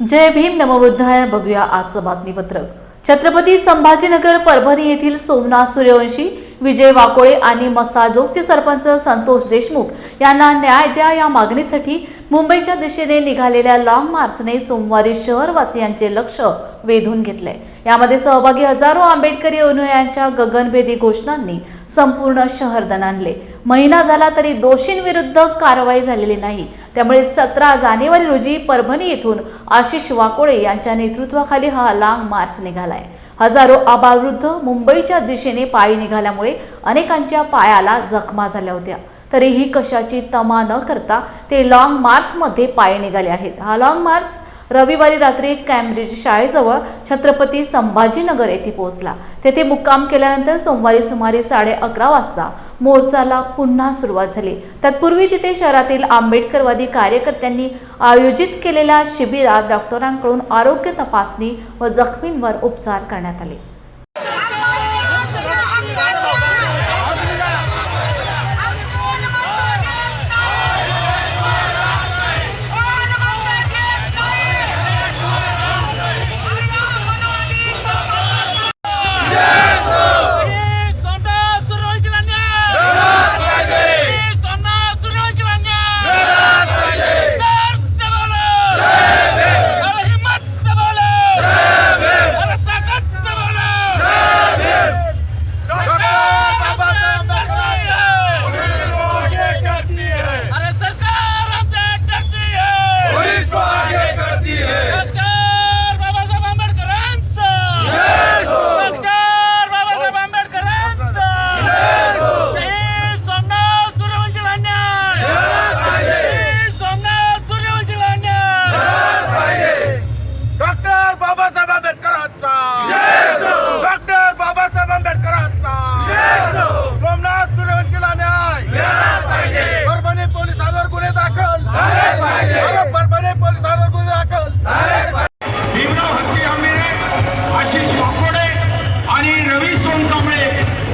जय भीम नमबुद्धाय बघूया आजचं बातमीपत्रक. छत्रपती संभाजीनगर परभणी येथील सोमनाथ सूर्यवंशी विजय वाकोळे आणि मसाजोगचे सरपंच संतोष देशमुख यांना न्याय द्या या मागणीसाठी मुंबईच्या दिशेने निघालेल्या लाँग मार्चने सोमवारी शहरवासियांचे लक्ष वेधून घेतले यामध्ये सहभागी हजारो आंबेडकरी अनुयायांच्या गगनभेदी घोषणांनी संपूर्ण शहर दणाणले. महिना झाला तरी दोषींविरुद्ध कारवाई झालेली नाही. त्यामुळे सतरा जानेवारी रोजी परभणी येथून आशिष वाकोळे यांच्या नेतृत्वाखाली हा लांग मार्च निघालाय. हजारो आबालवृद्ध मुंबईच्या दिशेने पायी निघाल्यामुळे अनेकांच्या पायाला जखमा झाल्या होत्या. तरीही कशाची तमा न करता ते लाँग मार्चमध्ये पायी निघाले आहेत. हा लाँग मार्च रविवारी रात्री कॅम्ब्रिज शाळेजवळ छत्रपती संभाजीनगर येथे पोहोचला. तेथे मुक्काम केल्यानंतर सोमवारी सुमारे साडे अकरा वाजता मोर्चाला पुन्हा सुरुवात झाली. तत्पूर्वी तिथे शहरातील आंबेडकरवादी कार्यकर्त्यांनी आयोजित केलेल्या शिबिरात डॉक्टरांकडून आरोग्य तपासणी व जखमींवर उपचार करण्यात आले.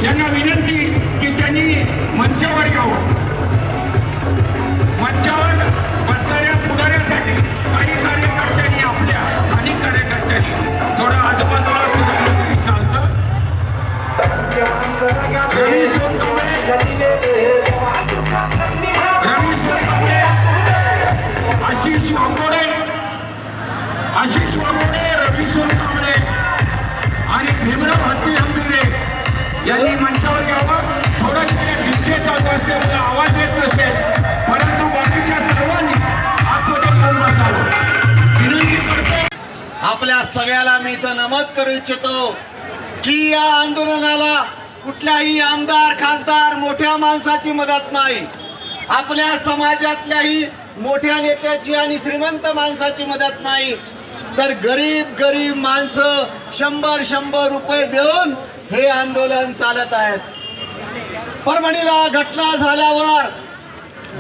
यांना विनंती की त्यांनी मंचावर यावं. मंचावर बसणाऱ्या पुढाऱ्यासाठी काही कार्यकर्त्यांनी आपल्या स्थानिक कार्यकर्त्यांनी थोडं आजूबाजूला फिरवलं तरी चालतं. रवी सोनकांबळे. रवी सोनकांबळे. आशिष वाकोडे. आशिष वाघोडे रवी सोनकांबळे आणि भीमराव हत्ती हंबिरे यांनी असल्यामुळे आवाज येत नसेल परंतु बाकीच्या सर्वांनी आतमध्ये येऊन बसावं. विनंती करतो. आपल्या सगळ्याला मी इथं नमूद करू इच्छितो की या आंदोलनाला कुठल्याही आमदार खासदार मोठ्या माणसाची मदत नाही. आपल्या समाजातल्याही मोठ्या नेत्याची आणि श्रीमंत माणसाची मदत नाही. तर गरीब गरीब माणसं शंभर शंभर रुपये देऊन हे आंदोलन चालत आहेत. परभणीला घटना झाल्यावर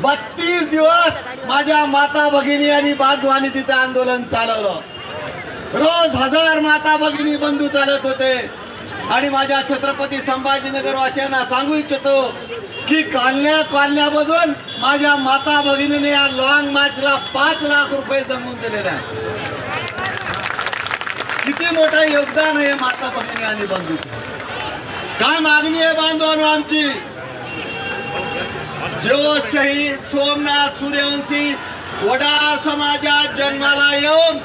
बत्तीस दिवस माझ्या माता भगिनी आणि बांधवानी तिथे आंदोलन चालवलं. रोज हजार माता भगिनी बंधू चालत होते. आणि माझ्या छत्रपती संभाजीनगर वासियांना सांगू इच्छितो की कालण्या कालण्यामधून माझ्या माता भगिनीने या लॉंग मॅचला पाच लाख रुपये जमवून दिलेले आहे किती मोठं योगदान आहे माता भगिनी आणि बंधू. काय मागणी आहे बांधवांनो आमची? जो शहीद सोमनाथ सूर्यवंशी वडा समाजात जन्माला येऊन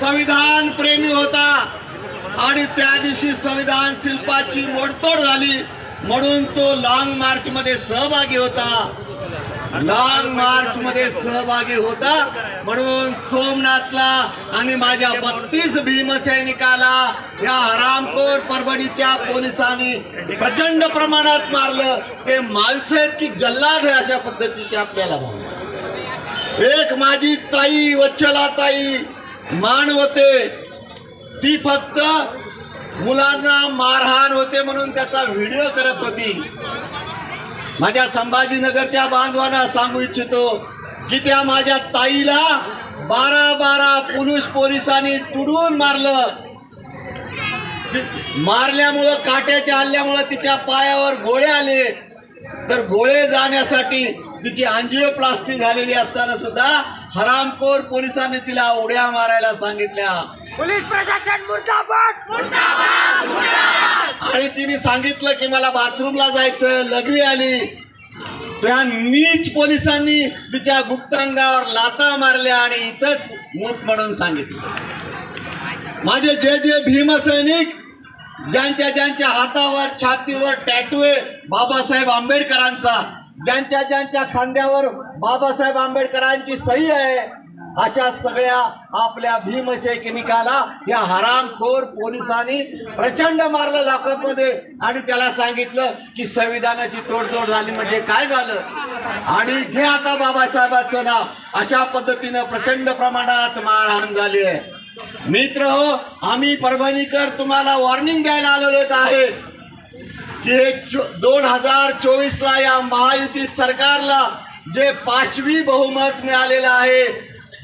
संविधान प्रेमी होता. आणि त्या दिवशी संविधान शिल्पाची मोडतोड झाली. म्हणून तो लॉंग मार्च मध्ये सहभागी होता. लॉंग मार्च मध्ये सहभागी होता. म्हणून सोमनाथला आणि माझ्या बत्तीस भीमसैनिकाला या हरामखोर परभणीच्या पोलिसांनी प्रचंड प्रमाणात मारलं. ते माणसं आहेत की जल्लाद आहे अशा पद्धतीचे आपल्याला एक माझी ताई वच्छला ताई मानवते. ती फक्त मुलांना मारहाण होते म्हणून त्याचा व्हिडिओ करत होती. माझ्या संभाजीनगरच्या बांधवांना सांगू इच्छितो की त्या माझ्या ताईला बारा बारा पुरुष पोलिसांनी तुडवून मारलं. मारल्यामुळं काट्याच्या हल्ल्यामुळं तिच्या पायावर गोळे आले. तर गोळे जाण्यासाठी तिची अँजिओप्लास्टी झालेली असताना सुद्धा हरामखोर पोलिसांनी तिला उड्या मारायला सांगितल्या. पोलीस प्रशासन मुर्दाबाद! आणि तिने सांगितलं की मला बाथरूमला जायचं लघवी आली. त्या नीच पोलिसांनी तिच्या गुप्तांगावर लाता मारल्या आणि इथंच मूत म्हणून सांगितलं. माझे जे जे भीमसैनिक ज्यांच्या ज्यांच्या हातावर छातीवर टॅटू आहे बाबासाहेब आंबेडकरांचा ज्यांच्या ज्यांच्या खांद्यावर बाबासाहेब आंबेडकरांची सही आहे अशा सगळ्या आपल्या भीमसैनिकाला या हरामखोर पोलिसांनी प्रचंड मारलं लाकूडमध्ये आणि त्याला सांगितलं की संविधानाची तोडजोड झाली म्हणजे काय झालं? आणि घे आता बाबासाहेबाचं नाव. अशा पद्धतीनं प्रचंड प्रमाणात मारहाण झाली आहे. मित्र हो आम्ही परभणीकर तुम्हाला वॉर्निंग द्यायला आलेलो आहे की दोन हजार चोवीसला या महायुती सरकारला जे पाचवी बहुमत मिळालेलं आहे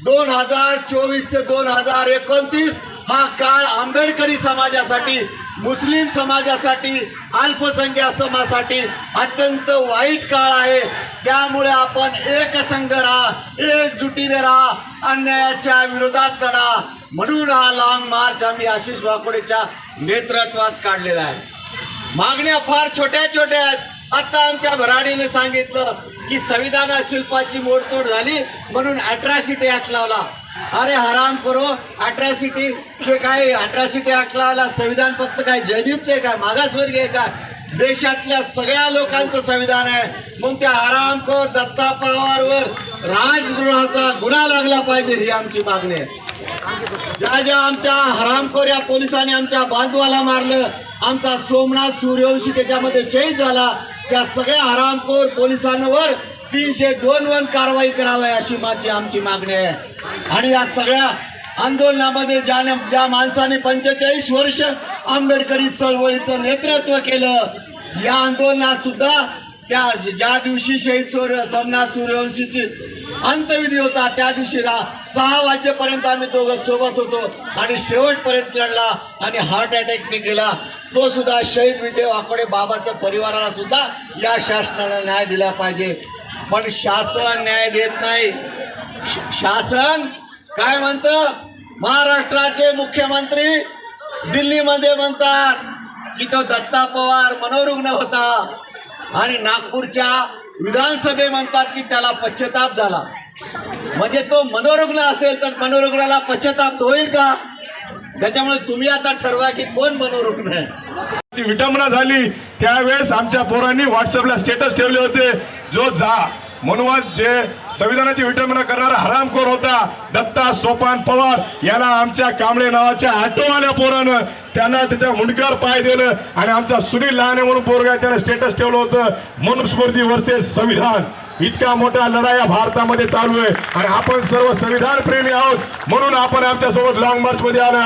दोन हजार चोवीस ते दोन हजार एकोणतीस हा काळ आंबेडकरी समाजासाठी मुस्लिम समाजासाठी अल्पसंख्याक समाजासाठी अत्यंत वाईट काळ आहे. त्यामुळे आपण एकसंघ राहा एकजुटीने राहा अन्यायाच्या विरोधात लढा. म्हणून हा लांब मार्च आम्ही आशिष वाकोडेच्या नेतृत्वात काढलेला आहे. मागण्या फार छोट्या छोट्या आहेत. आता आमच्या भराडीने सांगितलं की संविधान शिल्पाची मोडतोड झाली म्हणून अट्रॅसिटी ऍक्ट लावला. अरे हराम करो अट्रॅसिटी ते काय अट्रॅसिटी ऍक्ट लावला. संविधान फक्त काय जयदीपचे काय मागासवर्गीय काय देशातल्या सगळ्या लोकांचं संविधान आहे. मग त्या आरामखोर दत्ता पवारवर राजद्रोहाचा गुन्हा लागला पाहिजे ही आमची मागणी आहे. ज्या ज्या आमच्या हरामखोर या पोलिसांनी आमच्या बांधवाला मारलं आमचा सोमनाथ सूर्यवंशी त्याच्यामध्ये शहीद झाला त्या सगळ्या हरामखोर पोलिसांवर तीनशे दोन वन कारवाई करावी अशी माझी आमची मागणी आहे. आणि या सगळ्या आंदोलनामध्ये ज्याने ज्या माणसाने पंचेचाळीस वर्ष आंबेडकरी चळवळीचं नेतृत्व केलं या आंदोलनात सुद्धा त्या ज्या दिवशी शहीद सूर्य समनाथ सूर्यवंशीची अंतविधी होता त्या दिवशी रा सहा वाजेपर्यंत आम्ही दोघं सोबत होतो आणि शेवटपर्यंत लढला आणि हार्ट अटॅकने गेला तो सुद्धा शहीद विजय वाकोडे बाबाच्या परिवाराला सुद्धा या शासनानं न्याय दिला पाहिजे. पण शासन न्याय देत नाही. शासन काय म्हणतं? महाराष्ट्राचे मुख्यमंत्री दिल्लीमध्ये म्हणतात की तो दत्ता पवार मनोरुग्ण होता. आणि नागपूरच्या विधानसभे म्हणतात की त्याला पश्चाताप झाला. म्हणजे तो मनोरुग्ण असेल तर मनोरुग्णाला पश्चाताप होईल का? त्याच्यामुळे तुम्ही आता ठरवा की कोण मनोरुग्ण आहे. विटंबना झाली त्यावेळेस आमच्या पोरांनी व्हॉट्सअपला स्टेटस ठेवले होते जो जा म्हणून जे संविधानाची विटंबना करणारा हरामखोर होता दत्ता सोपान पवार याला आमच्या कांबळे नावाच्या ऑटोवाल्या पोरानं. त्यांना त्याच्या मुंडक्यावर पाय दिलं आणि आमचा सुनील लहाने म्हणून पोरगा त्यानं स्टेटस ठेवलं होतं. मनुस्मृती वर्सेस संविधान. इतका मोठा लढाया भारतामध्ये चालू आहे. आणि आपण सर्व संविधान प्रेमी आहोत. म्हणून आपण आमच्यासोबत लॉंग मार्च मध्ये आलो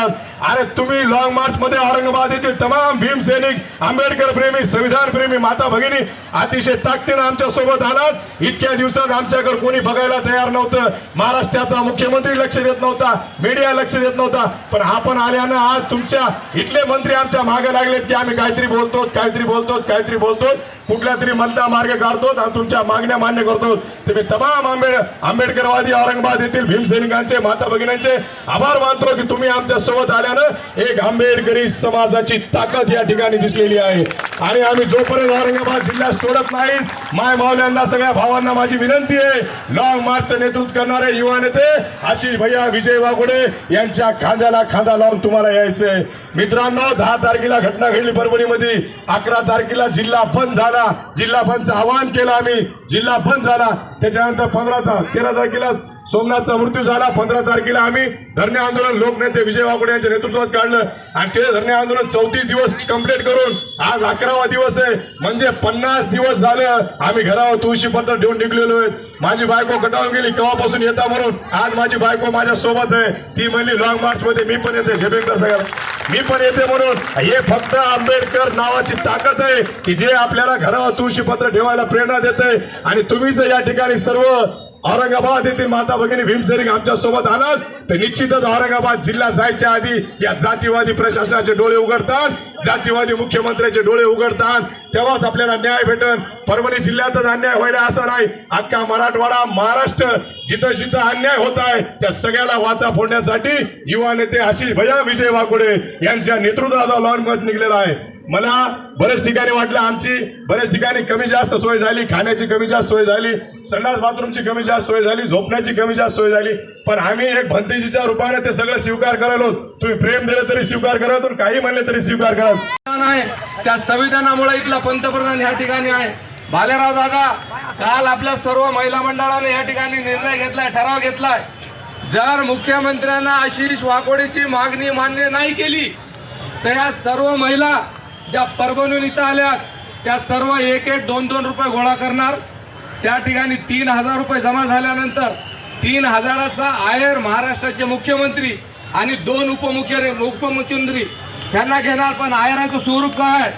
अरे तुम्ही लॉंग मार्च मध्ये औरंगाबाद येथील तमाम भीम सैनिक आंबेडकर प्रेमी संविधान प्रेमी माता भगिनी अतिशय ताकदीनं आमच्यासोबत आलात. इतक्या दिवसात आमच्याकडे कोणी बघायला तयार नव्हतं. महाराष्ट्राचा मुख्यमंत्री लक्ष देत नव्हता. मीडिया लक्ष देत नव्हता. पण आपण आल्यानं आज तुमच्या इथले मंत्री आमच्या मागे लागलेत की आम्ही काहीतरी बोलतो काहीतरी बोलतो काहीतरी बोलतो कुठला तरी मलता मार्ग काढतो आणि तुमच्या मागण्या मान्य करतो. तुम्ही तमाम आंबेड आंबेडकरवादी औरंगाबाद येथील भीमसैनिकांचे माता भगिनींचे आभार मानतो की तुम्ही आमच्यासोबत आल्यानं एक आंबेडकरी समाजाची ताकद या ठिकाणी दिसलेली आहे. आणि आम्ही जोपर्यंत औरंगाबाद जिल्ह्यात सोडत नाही माय मावल्यांना सगळ्या भावांना माझी विनंती आहे लॉंग मार्चचं नेतृत्व करणारे युवा नेते आशिष भैया विजय वाघोडे यांच्या खांद्याला खांदा लावून तुम्हाला यायचंय. मित्रांनो दहा तारखेला घटना घडली परभणीमध्ये अकरा तारखेला जिल्हा बंद झाला. जिल्हा बंदचं आवाहन केलं आम्ही. जिल्हा बंद झाला त्याच्यानंतर पंधरा ता तेरा तारखेला सोमनाथचा मृत्यू झाला. पंधरा तारखेला आम्ही धरणे आंदोलन लोकनेते विजय वाघोडे यांच्या नेतृत्वात काढलं. आणि ते धरणे आंदोलन चौतीस दिवस कंप्लीट करून आज अकरावा दिवस आहे. म्हणजे पन्नास दिवस झालं. आम्ही घरावर तुळशी पत्र ठेवून निघलेलो आहे. माझी बायको कटावून गेली. केव्हापासून येता म्हणून? आज माझी बायको माझ्या सोबत आहे. ती म्हणली लॉंग मार्च मध्ये मी पण येते झेपेंद्र सगळं मी पण येते म्हणून. हे फक्त आंबेडकर नावाची ताकद आहे की जे आपल्याला घरावर तुळशी पत्र ठेवायला प्रेरणा देते आणि तुम्ही जर या ठिकाणी सर्व औरंगाबाद येथील माता भगिनी भीमसेरिंग आमच्यासोबत आलात. तर निश्चितच औरंगाबाद जिल्हा जायच्या आधी या जातीवादी प्रशासनाचे डोळे उघडतात. जातीवादी मुख्यमंत्र्याचे डोळे उघडतात. तेव्हाच आपल्याला न्याय भेटन. परभणी जिल्ह्यातच अन्याय व्हायला असा नाही. अख्खा मराठवाडा महाराष्ट्र जिथं जिथं अन्याय होत आहे त्या सगळ्याला वाचा फोडण्यासाठी युवा नेते आशिष भैया विजय वाकुडे यांच्या नेतृत्वाचा लॉन निघलेला आहे. मला बऱ्याच ठिकाणी वाटलं आमची बऱ्याच ठिकाणी कमी जास्त सोय झाली खाण्याची कमी जास्त सोय झाली संडास बाथरूमची कमी जास्त सोय झाली झोपण्याची कमी जास्त सोय झाली. पण आम्ही एक भंतेजीच्या रूपाने ते सगळं स्वीकार करायलो. तुम्ही प्रेम दिलं तरी स्वीकार करा तुम्ही काही म्हणले तरी स्वीकार करा. आहे. त्या संविधानामुळे इथला पंतप्रधान या ठिकाणी आहे. भालेराव दादा काल आपल्या सर्व महिला मंडळाने या ठिकाणी निर्णय घेतलाय ठराव घेतलाय. जर मुख्यमंत्र्यांना आशिष वाकोडीची मागणी मान्य नाही केली तर या सर्व महिला ज्या परभणीहून इथं आल्यात त्या सर्व एक एक दोन दोन रुपये गोळा करणार. त्या ठिकाणी तीन हजार रुपये जमा झाल्यानंतर तीन हजाराचा आयर महाराष्ट्राचे मुख्यमंत्री आणि दोन उपमुख्य उपमुख्यमंत्री त्यांना घेणार. पण आयराचं स्वरूप काय आहे?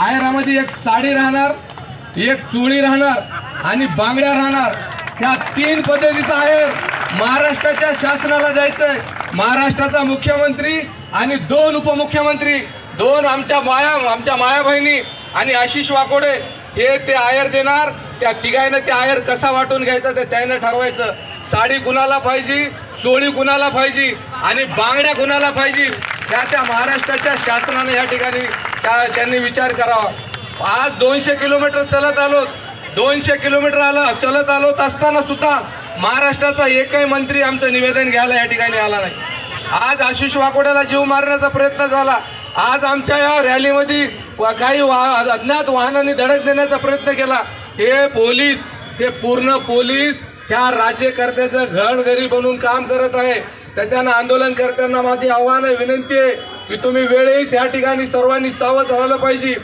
आयरामध्ये एक साडी राहणार एक चुळी राहणार आणि बांगड्या राहणार. त्या तीन पद्धतीचा आयर महाराष्ट्राच्या शासनाला जायचंय महाराष्ट्राचा मुख्यमंत्री आणि दोन उपमुख्यमंत्री दोन आमच्या माया आमच्या माया बहिणी आणि आशिष वाकोडे हे ते आयर देणार त्या तिघायनं ते आयर कसा वाटून घ्यायचा ते त्यानं ठरवायचं. साडी कुणाला पाहिजे चोळी कुणाला पाहिजे आणि बांगड्या कुणाला पाहिजे. त्या त्या महाराष्ट्राच्या शासनानं या ठिकाणी त्या त्यांनी विचार करावा. आज दोनशे किलोमीटर चलत आलो दोनशे किलोमीटर आलं चलत आलो असताना सुद्धा महाराष्ट्राचा एकही मंत्री आमचं निवेदन घ्यायला या ठिकाणी आला नाही. आज आशिष वाकोड्याला जीव मारण्याचा प्रयत्न झाला. आज आमच्या या रॅलीमध्ये काही वा- अज्ञात वाहनांनी धडक देण्याचा प्रयत्न केला. हे पोलीस हे पूर्ण पोलीस ह्या राज्यकर्त्याचं घर घरी बनून काम करत आहे. त्याच्यानं आंदोलनकर्त्यांना माझी आव्हान आहे विनंती आहे की तुम्ही वेळेस या ठिकाणी सर्वांनी सावध राहिलं पाहिजे.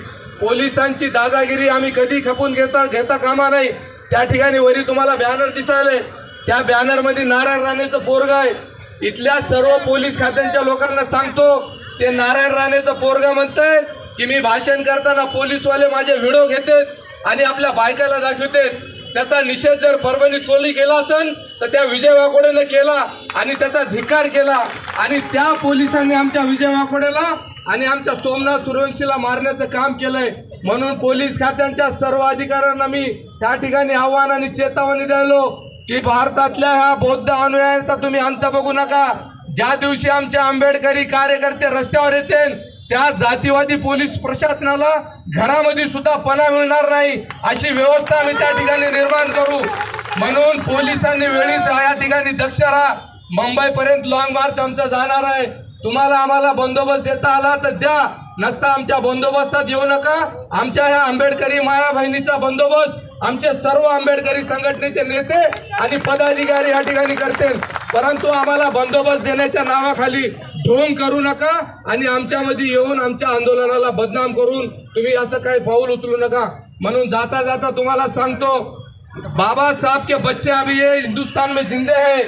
पोलिसांची दादागिरी आम्ही कधी खपून घेता घेता कामा नाही. त्या ठिकाणी वरी तुम्हाला बॅनर दिसायले त्या बॅनरमध्ये नारायण राणेचं पोरग आहे. इथल्या सर्व पोलीस खात्यांच्या लोकांना सांगतो ते नारायण राणेचं पोरग म्हणतंय की मी भाषण करताना पोलीसवाले माझे व्हिडिओ घेतात आणि आपल्या बायकाला दाखवतात. त्याचा निषेध जर परभणीत कोणी केला असेल तर त्या विजय वाकोडेने केला आणि त्याचा धिक्कार केला. आणि त्या पोलिसांनी आमच्या विजय वाकोडेला आणि आमच्या सोमनाथ सूर्यवंशीला मारण्याचं काम केलंय. म्हणून पोलीस खात्यांच्या सर्व अधिकाऱ्यांना मी त्या ठिकाणी आव्हान आणि चेतावणी द्यालो की भारतातल्या ह्या बौद्ध अनुयायांचा तुम्ही अंत बघू नका. ज्या दिवशी आमचे आंबेडकरी कार्यकर्ते रस्त्यावर येतील त्या जातीवादी पोलीस प्रशासनाला घरामध्ये सुद्धा पणा मिळणार नाही. अशी व्यवस्था आम्ही त्या ठिकाणी निर्माण करू. म्हणून पोलिसांनी वेळीच या ठिकाणी दक्ष राहा. मुंबईपर्यंत लॉंग मार्च आमचा जाणार आहे. तुम्हाला आम्हाला बंदोबस्त देता आला तर द्या. नसता आमच्या बंदोबस्तात येऊ नका. आमच्या ह्या आंबेडकरी माया बहिणीचा बंदोबस्त आमचे सर्व आंबेडकरी संघटनेचे नेते आणि पदाधिकारी या ठिकाणी करतील. परंतु आम्हाला बंदोबस्त देण्याच्या नावाखाली ढोंग करू नका आणि आमच्यामध्ये येऊन आमच्या आंदोलनाला बदनाम करून तुम्ही असं काही पाऊल उचलू नका. म्हणून जाता जाता तुम्हाला सांगतो बाबा साहब के बच्चे अभी ये हिंदुस्तान में जिंदे है.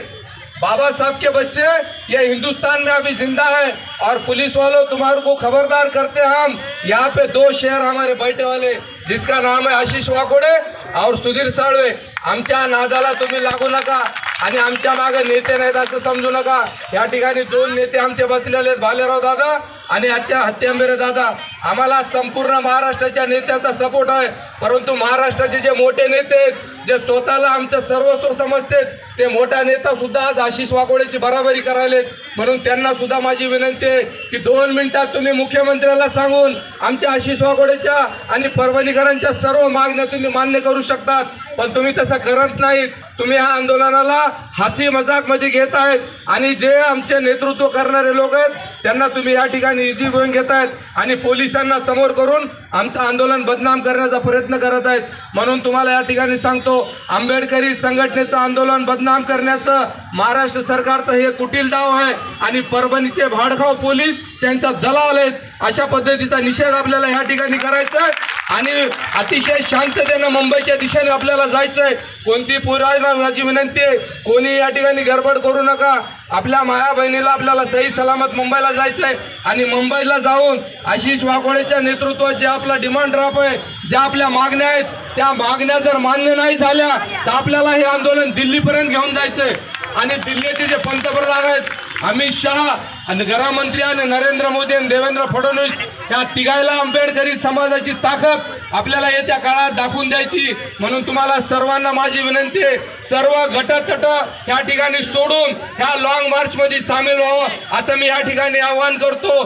बाबा साहब के बच्चे ये हिंदुस्तान में अभी जिंदा है और पुलिस वालों तुम्हारे को खबरदार करते हम. यहाँ पे दो शहर हमारे बैठे वाले जिसका नाम है आशीष वाकोडे और सुधीर साळवे आमच्या नादाला तुम्ही लागू नका आणि आमच्या मागे नेते नाहीत असं समजू नका. या ठिकाणी दोन नेते आमचे बसलेले आहेत. भालेराव दादा आणि हत्या हत्यांबेरे दादा आम्हाला संपूर्ण महाराष्ट्राच्या नेत्याचा सपोर्ट आहे. परंतु महाराष्ट्राचे जे मोठे नेते आहेत जे स्वतःला आमचं सर्वस्व समजते ते मोठा नेता सुद्धा आज आशिष वाकोडेची बराबरी करायलेत म्हणून त्यांना सुद्धा माझी विनंती आहे की दोन मिनिटात तुम्ही मुख्यमंत्र्याला सांगून आमच्या आशिष वाकोडेच्या आणि परभणीकरांच्या सर्व मागण्या तुम्ही मान्य करू शकतात. पण तुम्ही तसं करत नाहीत. तुम्ही ह्या आंदोलनाला हसी मजाकमध्ये घेत आहेत. आणि जे आमचे नेतृत्व करणारे लोक आहेत त्यांना तुम्ही या ठिकाणी इझी गोईंग घेत आहेत आणि पोलिसांना समोर करून आमचं आंदोलन बदनाम करण्याचा प्रयत्न करत आहेत. म्हणून तुम्हाला या ठिकाणी सांगतो आंबेडकरी संघटनेचं आंदोलन बदनाम करण्याचं महाराष्ट्र सरकारचं हे कुटील डाव आहे आणि परभणीचे भाडखाव पोलीस त्यांचा दलाल आहेत. अशा पद्धतीचा निषेध आपल्याला या ठिकाणी करायचा आहे. आणि अतिशय शांततेनं मुंबईच्या दिशेने आपल्याला जायचंय. कोणती पुराची विनंती आहे. कोणी या ठिकाणी गडबड करू नका. आपल्या माया बहिणीला आपल्याला सही सलामत मुंबईला जायचंय. आणि मुंबईला जाऊन आशिष वाघोळेच्या नेतृत्वात जे आपला डिमांड ड्राफ्ट आहे ज्या आपल्या मागण्या आहेत त्या मागण्या जर मान्य नाही झाल्या तर आपल्याला हे आंदोलन दिल्लीपर्यंत घेऊन जायचंय. आणि दिल्लीचे जे पंतप्रधान आहेत अमित शहा आणि गृहमंत्री आणि नरेंद्र मोदी आणि देवेंद्र फडणवीस या तिघायला आंबेडकरी समाजाची ताकद आपल्याला येत्या काळात दाखवून द्यायची. म्हणून तुम्हाला सर्वांना माझी विनंती आहे सर्व गटतट या ठिकाणी सोडून ह्या लॉंग मार्चमध्ये सामील व्हावं असं मी या ठिकाणी आवाहन करतो.